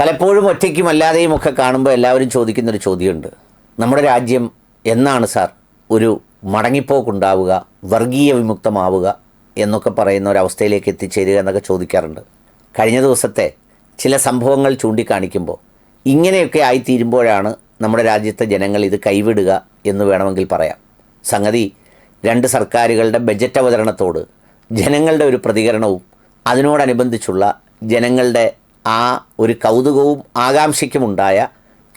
പലപ്പോഴും ഒറ്റയ്ക്കും അല്ലാതെയും ഒക്കെ കാണുമ്പോൾ എല്ലാവരും ചോദിക്കുന്നൊരു ചോദ്യമുണ്ട്. നമ്മുടെ രാജ്യം എന്നാണ് സാർ? ഒരു മടങ്ങിപ്പോക്കുണ്ടാവുക വർഗീയ വിമുക്തമാവുക എന്നൊക്കെ പറയുന്ന ഒരവസ്ഥയിലേക്ക് എത്തിച്ചേരുക എന്നൊക്കെ ചോദിക്കാറുണ്ട്. കഴിഞ്ഞ ദിവസത്തെ ചില സംഭവങ്ങൾ ചൂണ്ടിക്കാണിക്കുമ്പോൾ ഇങ്ങനെയൊക്കെ ആയിത്തീരുമ്പോഴാണ് നമ്മുടെ രാജ്യത്തെ ജനങ്ങൾ ഇത് കൈവിടുക എന്ന് വേണമെങ്കിൽ പറയാം. സംഗതി രണ്ട് സർക്കാരുകളുടെ ബജറ്റ് അവതരണത്തോട് ജനങ്ങളുടെ ഒരു പ്രതികരണവും അതിനോടനുബന്ധിച്ചുള്ള ജനങ്ങളുടെ ആ ഒരു കൗതുകവും ആകാംക്ഷയ്ക്കുമുണ്ടായ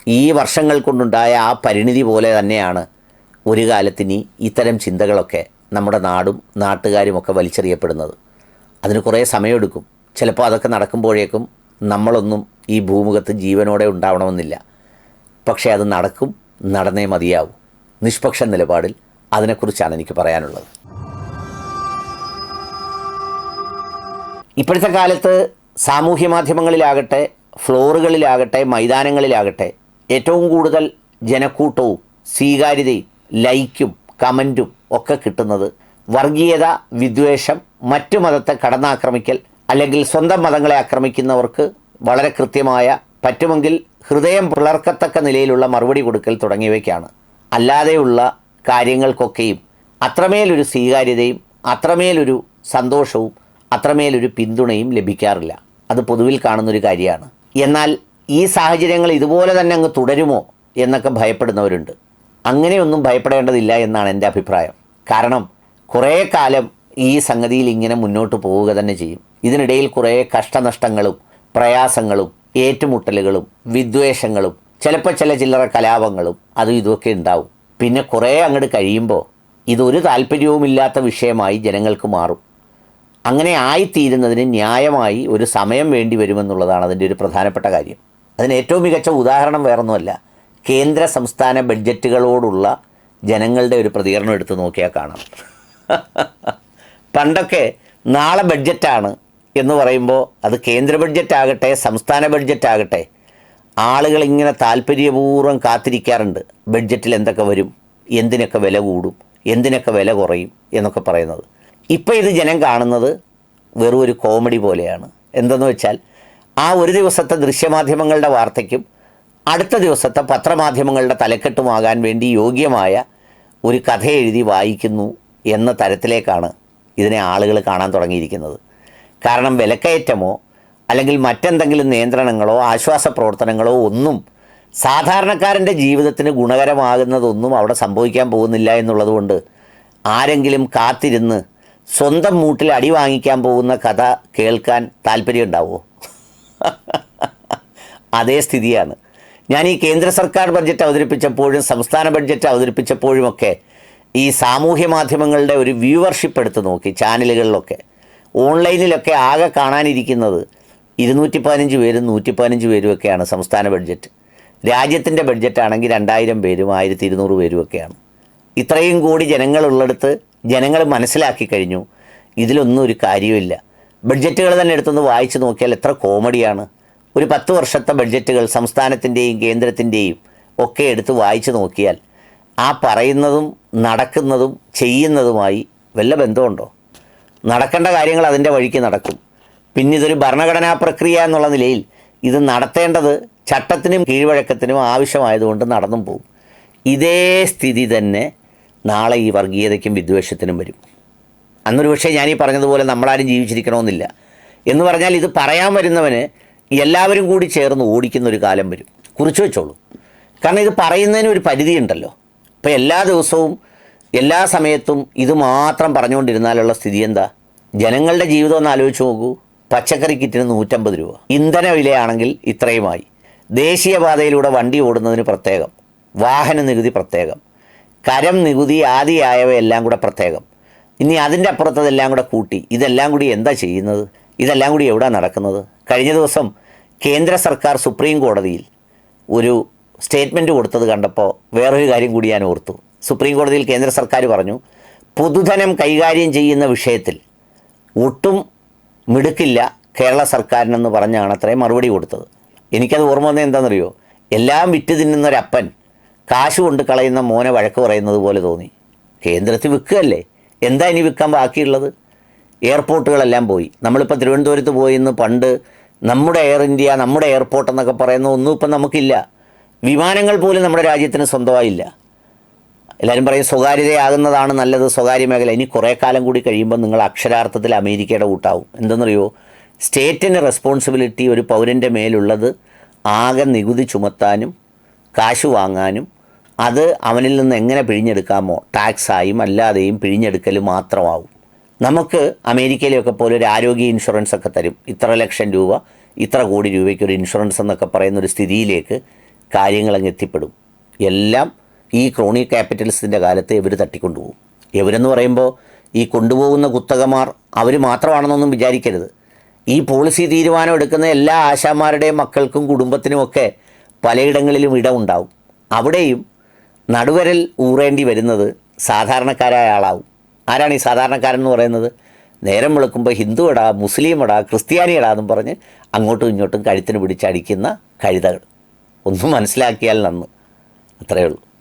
ഈ വർഷങ്ങൾ കൊണ്ടുണ്ടായ ആ പരിണിതി പോലെ തന്നെയാണ് ഒരു കാലത്തിനി ഇത്തരം ചിന്തകളൊക്കെ നമ്മുടെ നാടും നാട്ടുകാരുമൊക്കെ വലിച്ചെറിയപ്പെടുന്നത്. അതിന് കുറേ സമയമെടുക്കും. ചിലപ്പോൾ അതൊക്കെ നടക്കുമ്പോഴേക്കും നമ്മളൊന്നും ഈ ഭൂമുഖത്ത് ജീവനോടെ ഉണ്ടാവണമെന്നില്ല. പക്ഷേ അത് നടക്കും നടന്നേ മതിയാവും. നിഷ്പക്ഷ നിലപാടിൽ അതിനെക്കുറിച്ചാണ് എനിക്ക് പറയാനുള്ളത്. ഇപ്പോഴത്തെ കാലത്ത് സാമൂഹ്യ മാധ്യമങ്ങളിലാകട്ടെ ഫ്ലോറുകളിലാകട്ടെ മൈതാനങ്ങളിലാകട്ടെ ഏറ്റവും കൂടുതൽ ജനക്കൂട്ടവും സ്വീകാര്യതയും ലൈക്കും കമന്റും ഒക്കെ കിട്ടുന്നത് വർഗീയത വിദ്വേഷം മറ്റു മതത്തെ കടന്നാക്രമിക്കൽ അല്ലെങ്കിൽ സ്വന്തം മതങ്ങളെ ആക്രമിക്കുന്നവർക്ക് വളരെ കൃത്യമായ പറ്റുമെങ്കിൽ ഹൃദയം പിളർക്കത്തക്ക നിലയിലുള്ള മറുപടി കൊടുക്കൽ തുടങ്ങിയവയ്ക്കാണ്. അല്ലാതെയുള്ള കാര്യങ്ങൾക്കൊക്കെയും അത്രമേലൊരു സ്വീകാര്യതയും അത്രമേലൊരു സന്തോഷവും അത്രമേലൊരു പിന്തുണയും ലഭിക്കാറില്ല. അത് പൊതുവിൽ കാണുന്നൊരു കാര്യമാണ്. എന്നാൽ ഈ സാഹചര്യങ്ങൾ ഇതുപോലെ തന്നെ അങ്ങ് തുടരുമോ എന്നൊക്കെ ഭയപ്പെടുന്നവരുണ്ട്. അങ്ങനെയൊന്നും ഭയപ്പെടേണ്ടതില്ല എന്നാണ് എന്റെ അഭിപ്രായം. കാരണം കുറേ കാലം ഈ സംഗതിയിൽ ഇങ്ങനെ മുന്നോട്ട് പോവുക തന്നെ ചെയ്യും. ഇതിനിടയിൽ കുറേ കഷ്ടനഷ്ടങ്ങളും പ്രയാസങ്ങളും ഏറ്റുമുട്ടലുകളും വിദ്വേഷങ്ങളും ചിലപ്പോൾ ചില ചില്ലറ കലാപങ്ങളും അതും ഇതുമൊക്കെ ഉണ്ടാവും. പിന്നെ കുറേ അങ്ങോട്ട് കഴിയുമ്പോൾ ഇതൊരു താല്പര്യവുമില്ലാത്ത വിഷയമായി ജനങ്ങൾക്ക് മാറും. അങ്ങനെ ആയിത്തീരുന്നതിന് ന്യായമായി ഒരു സമയം വേണ്ടി വരുമെന്നുള്ളതാണ് അതിന്റെ ഒരു പ്രധാനപ്പെട്ട കാര്യം. അതിന് ഏറ്റവും മികച്ച ഉദാഹരണം വേറൊന്നുമല്ല. കേന്ദ്ര സംസ്ഥാന ബഡ്ജറ്റുകളോടുള്ള ജനങ്ങളുടെ ഒരു പ്രതികരണം എടുത്ത് നോക്കിയാൽ കാണാം. പണ്ടൊക്കെ നാളെ ബഡ്ജറ്റാണ് എന്ന് പറയുമ്പോൾ അത് കേന്ദ്ര ബഡ്ജറ്റ് ആകട്ടെ സംസ്ഥാന ബഡ്ജറ്റ് ആകട്ടെ ആളുകൾ ഇങ്ങനെ താല്പര്യപൂർവം കാത്തിരിക്കാറുണ്ട്. ബഡ്ജറ്റിൽ എന്തൊക്കെ വരും എന്തിനൊക്കെ വില കൂടും എന്തിനൊക്കെ വില കുറയും എന്നൊക്കെ പറയുന്നത്. ഇപ്പോൾ ഇത് ജനം കാണുന്നത് വെറും ഒരു കോമഡി പോലെയാണ്. എന്തെന്ന് വെച്ചാൽ ആ ഒരു ദിവസത്തെ ദൃശ്യമാധ്യമങ്ങളുടെ വാർത്തയ്ക്കും അടുത്ത ദിവസത്തെ പത്രമാധ്യമങ്ങളുടെ തലക്കെട്ടുമാകാൻ വേണ്ടി യോഗ്യമായ ഒരു കഥ എഴുതി വായിക്കുന്നു എന്ന തരത്തിലേക്കാണ് ഇതിനെ ആളുകൾ കാണാൻ തുടങ്ങിയിരിക്കുന്നത്. കാരണം വിലക്കയറ്റമോ അല്ലെങ്കിൽ മറ്റെന്തെങ്കിലും നിയന്ത്രണങ്ങളോ ആശ്വാസ പ്രവർത്തനങ്ങളോ ഒന്നും സാധാരണക്കാരന്റെ ജീവിതത്തിന് ഗുണകരമാകുന്നതൊന്നും അവിടെ സംഭവിക്കാൻ പോകുന്നില്ല എന്നുള്ളതുകൊണ്ട് ആരെങ്കിലും കാത്തിരുന്ന് സ്വന്തം മൂട്ടിൽ അടി വാങ്ങിക്കാൻ പോകുന്ന കഥ കേൾക്കാൻ താല്പര്യം ഉണ്ടാവുമോ അതേ സ്ഥിതിയാണ്. ഞാൻ ഈ കേന്ദ്ര സർക്കാർ ബഡ്ജറ്റ് അവതരിപ്പിച്ചപ്പോഴും സംസ്ഥാന ബഡ്ജറ്റ് അവതരിപ്പിച്ചപ്പോഴുമൊക്കെ ഈ സാമൂഹ്യ മാധ്യമങ്ങളുടെ ഒരു വ്യൂവർഷിപ്പ് എടുത്ത് നോക്കി ചാനലുകളിലൊക്കെ. ഓൺലൈനിലൊക്കെ ആകെ കാണാനിരിക്കുന്നത് ഇരുന്നൂറ്റി പതിനഞ്ച് പേരും നൂറ്റി പതിനഞ്ച് പേരുമൊക്കെയാണ് സംസ്ഥാന ബഡ്ജറ്റ്. രാജ്യത്തിന്റെ ബഡ്ജറ്റാണെങ്കിൽ രണ്ടായിരം പേരും ആയിരത്തി ഇരുന്നൂറ് പേരുമൊക്കെയാണ്. ഇത്രയും കൂടി ജനങ്ങളുള്ളിടത്ത് ജനങ്ങൾ മനസ്സിലാക്കി കഴിഞ്ഞു. ഇതിലൊന്നും ഒരു കാര്യമില്ല ബഡ്ജറ്റുകൾ തന്നെ എടുത്തൊന്ന് വായിച്ചു നോക്കിയാൽ എത്ര കോമഡിയാണ്. ഒരു പത്ത് വർഷത്തെ ബഡ്ജറ്റുകൾ സംസ്ഥാനത്തിന്റെയും കേന്ദ്രത്തിന്റെയും ഒക്കെ എടുത്ത് വായിച്ചു നോക്കിയാൽ ആ പറയുന്നതും നടക്കുന്നതും ചെയ്യുന്നതുമായി വല്ല ബന്ധമുണ്ടോ? നടക്കേണ്ട കാര്യങ്ങൾ അതിന്റെ വഴിക്ക് നടക്കും. പിന്നെ ഇതൊരു ഭരണഘടനാ പ്രക്രിയ എന്നുള്ള നിലയിൽ ഇത് നടത്തേണ്ടത് ചട്ടത്തിനും കീഴ്വഴക്കത്തിനും ആവശ്യമായതുകൊണ്ട് നടന്നും പോകും ഇതേ സ്ഥിതി തന്നെ നാളെ ഈ വർഗീയതയ്ക്കും വിദ്വേഷത്തിനും വരും. അന്നൊരു പക്ഷേ ഞാനീ പറഞ്ഞതുപോലെ നമ്മളാരും ജീവിച്ചിരിക്കണമെന്നില്ല. എന്ന് പറഞ്ഞാൽ ഇത് പറയാൻ വരുന്നവന് എല്ലാവരും കൂടി ചേർന്ന് ഓടിക്കുന്ന ഒരു കാലം വരും. കുറിച്ച് വെച്ചോളൂ. കാരണം ഇത് പറയുന്നതിന് ഒരു പരിധിയുണ്ടല്ലോ. അപ്പോൾ എല്ലാ ദിവസവും എല്ലാ സമയത്തും ഇത് മാത്രം പറഞ്ഞുകൊണ്ടിരുന്നാലുള്ള സ്ഥിതി എന്താ? ജനങ്ങളുടെ ജീവിതം ഒന്ന് ആലോചിച്ച് നോക്കൂ. പച്ചക്കറി കിറ്റിന് നൂറ്റമ്പത് രൂപ. ഇന്ധന വിലയാണെങ്കിൽ ഇത്രയുമായി. ദേശീയപാതയിലൂടെ വണ്ടി ഓടുന്നതിന് പ്രത്യേകം. വാഹന നികുതി പ്രത്യേകം. കരം നികുതി ആദിയായവയെല്ലാം കൂടെ പ്രത്യേകം. ഇനി അതിന്റെ അപ്പുറത്തതെല്ലാം കൂടെ കൂട്ടി. ഇതെല്ലാം കൂടി എന്താ ചെയ്യുന്നത്? ഇതെല്ലാം കൂടി എവിടെ നടക്കുന്നത്? കഴിഞ്ഞ ദിവസം കേന്ദ്ര സർക്കാർ സുപ്രീം കോടതിയിൽ ഒരു സ്റ്റേറ്റ്മെന്റ് കൊടുത്തത് കണ്ടപ്പോൾ വേറൊരു കാര്യം കൂടി ഞാൻ ഓർത്തു. സുപ്രീം കോടതിയിൽ കേന്ദ്ര സർക്കാർ പറഞ്ഞു പൊതുധനം കൈകാര്യം ചെയ്യുന്ന വിഷയത്തിൽ ഒട്ടും മിടുക്കില്ല കേരള സർക്കാരിനെന്ന് പറഞ്ഞാണ് അത്രയും മറുപടി കൊടുത്തത്. എനിക്കത് ഓർമ്മ വന്നത് എന്താണെന്നറിയോ? എല്ലാം വിറ്റ് തിന്നുന്നൊരപ്പൻ കാശ് കൊണ്ട് കളയുന്ന മോനെ വഴക്ക് പറയുന്നത് പോലെ തോന്നി. കേന്ദ്രത്തിൽ വിൽക്കുകയല്ലേ? എന്താ ഇനി വിൽക്കാൻ ബാക്കിയുള്ളത്? എയർപോർട്ടുകളെല്ലാം പോയി. നമ്മളിപ്പോൾ തിരുവനന്തപുരത്ത് പോയി ഇന്ന് പണ്ട് നമ്മുടെ എയർ ഇന്ത്യ നമ്മുടെ എയർപോർട്ട് എന്നൊക്കെ പറയുന്ന ഒന്നും ഇപ്പം നമുക്കില്ല. വിമാനങ്ങൾ പോലും നമ്മുടെ രാജ്യത്തിന് സ്വന്തമായില്ല. എല്ലാവരും പറയും സ്വകാര്യതയാകുന്നതാണ് നല്ലത് സ്വകാര്യ മേഖല. ഇനി കുറേ കാലം കൂടി കഴിയുമ്പോൾ നിങ്ങൾ അക്ഷരാർത്ഥത്തിൽ അമേരിക്കയുടെ കൂട്ടാവും. എന്തെന്നറിയോ? സ്റ്റേറ്റിന് റെസ്പോൺസിബിലിറ്റി ഒരു പൗരന്റെ മേലുള്ളത് ആകെ നികുതി ചുമത്താനും കാശ് വാങ്ങാനും അത് അവനിൽ നിന്ന് എങ്ങനെ പിഴിഞ്ഞെടുക്കാമോ ടാക്സായും അല്ലാതെയും പിഴിഞ്ഞെടുക്കൽ മാത്രമാവും. നമുക്ക് അമേരിക്കയിലൊക്കെ പോലെ ഒരു ആരോഗ്യ ഇൻഷുറൻസ് ഒക്കെ തരും. ഇത്ര ലക്ഷം രൂപ ഇത്ര കോടി രൂപയ്ക്ക് ഒരു ഇൻഷുറൻസ് എന്നൊക്കെ പറയുന്ന ഒരു സ്ഥിതിയിലേക്ക് കാര്യങ്ങളങ്ങ് എത്തിപ്പെടും. എല്ലാം ഈ ക്രോണി ക്യാപിറ്റലിസ്റ്റിന്റെ കാലത്ത് ഇവർ തട്ടിക്കൊണ്ടുപോകും. ഇവരെന്ന് പറയുമ്പോൾ ഈ കൊണ്ടുപോകുന്ന കുത്തകമാർ അവർ മാത്രമാണെന്നൊന്നും വിചാരിക്കരുത്. ഈ പോളിസി തീരുമാനം എടുക്കുന്ന എല്ലാ ആശാമാരുടെയും മക്കൾക്കും കുടുംബത്തിനുമൊക്കെ പലയിടങ്ങളിലും ഇടമുണ്ടാവും അവിടെയും നടുവരൽ ഊറേണ്ടി വരുന്നത് സാധാരണക്കാരായ ആളാവും. ആരാണ് ഈ സാധാരണക്കാരൻ എന്ന് പറയുന്നത്? നേരം വിളക്കുമ്പോൾ ഹിന്ദു ഇടാ മുസ്ലിം ഇടാ ക്രിസ്ത്യാനി ഇടാ എന്നും പറഞ്ഞ് അങ്ങോട്ടും ഇങ്ങോട്ടും കഴുത്തിന് പിടിച്ചടിക്കുന്ന കഴുതകൾ. ഒന്നും മനസ്സിലാക്കിയാൽ നന്ന്. അത്രയേ ഉള്ളൂ.